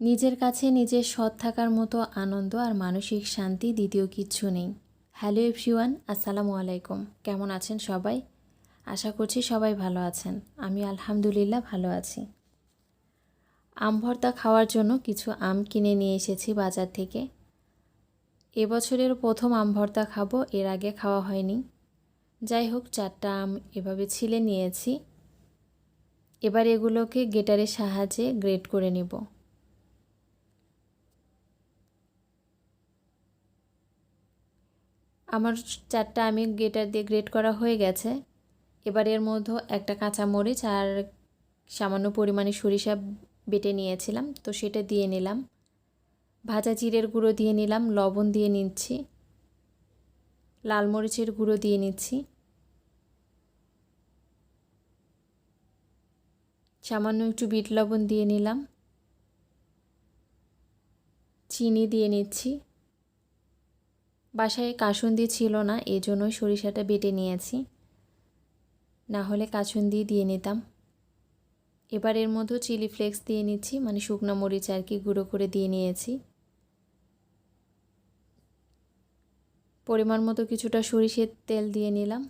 নিজের কাছে নিজের সৎ থাকার মতো আনন্দ আর মানসিক শান্তি দ্বিতীয় কিচ্ছু নেই। হ্যালো এভরিওয়ান, আসসালামু আলাইকুম। কেমন আছেন সবাই? আশা করছি সবাই ভালো আছেন। আমি আলহামদুলিল্লাহ ভালো আছি। আম ভর্তা খাওয়ার জন্য কিছু আম কিনে নিয়ে এসেছি বাজার থেকে। এবছরের প্রথম আম ভর্তা খাব, এর আগে খাওয়া হয়নি। যাই হোক, চারটা আম এভাবে ছিলে নিয়েছি। এবার এগুলোকে গেটারের সাহায্যে গ্রেট করে নেব। আমার চারটা আমি গেটার দিয়ে গ্রেট করা হয়ে গেছে। এবার এর মধ্যে একটা কাঁচা মরিচ আর সামান্য পরিমাণে সরিষা বেটে নিয়েছিলাম, তো সেটা দিয়ে নিলাম। ভাজা জিরের গুঁড়ো দিয়ে নিলাম, লবণ দিয়ে নিচ্ছি। লাল মরিচের গুঁড়ো দিয়ে নিচ্ছি। সামান্য একটু বিট লবণ দিয়ে নিলাম। চিনি দিয়ে নিচ্ছি। বাসায় কাসুন্দি ছিল না এই জন্যই সরিষাটা বেটে নিয়েছি। না হলে কাসুন্দি দিয়ে নিতাম। এবার এর মধ্যে চিলি ফ্লেক্স দিয়ে নিচ্ছি মানে শুকনো মরিচ আর কি গুঁড়ো করে দিয়ে নিয়েছি। পরিমাণ মতো কিছুটা সরিষের তেল দিয়ে নিলাম।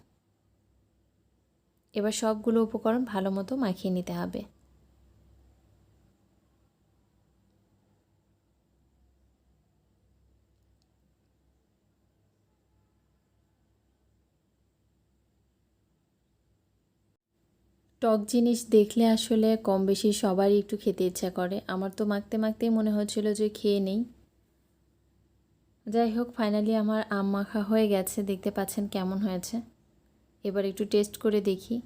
এবার সবগুলো উপকরণ ভালো মতো মাখিয়ে নিতে হবে। টক জিনিস দেখলে আসলে কম বেশি সবারই একটু খেতে ইচ্ছা করে। আমার তো মাখতে মাখতেই মনে হচ্ছিল যে খেয়ে নেই। যাই হোক ফাইনালি আমার আম মাখা হয়ে গেছে। দেখতে পাচ্ছেন কেমন হয়েছে। এবার একটু টেস্ট করে দেখি।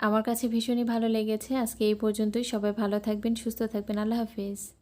আমার কাছে ভীষণই ভালো লেগেছে। আজকে এই পর্যন্তই। সবাই ভালো থাকবেন, সুস্থ থাকবেন। আল্লাহ হাফিজ।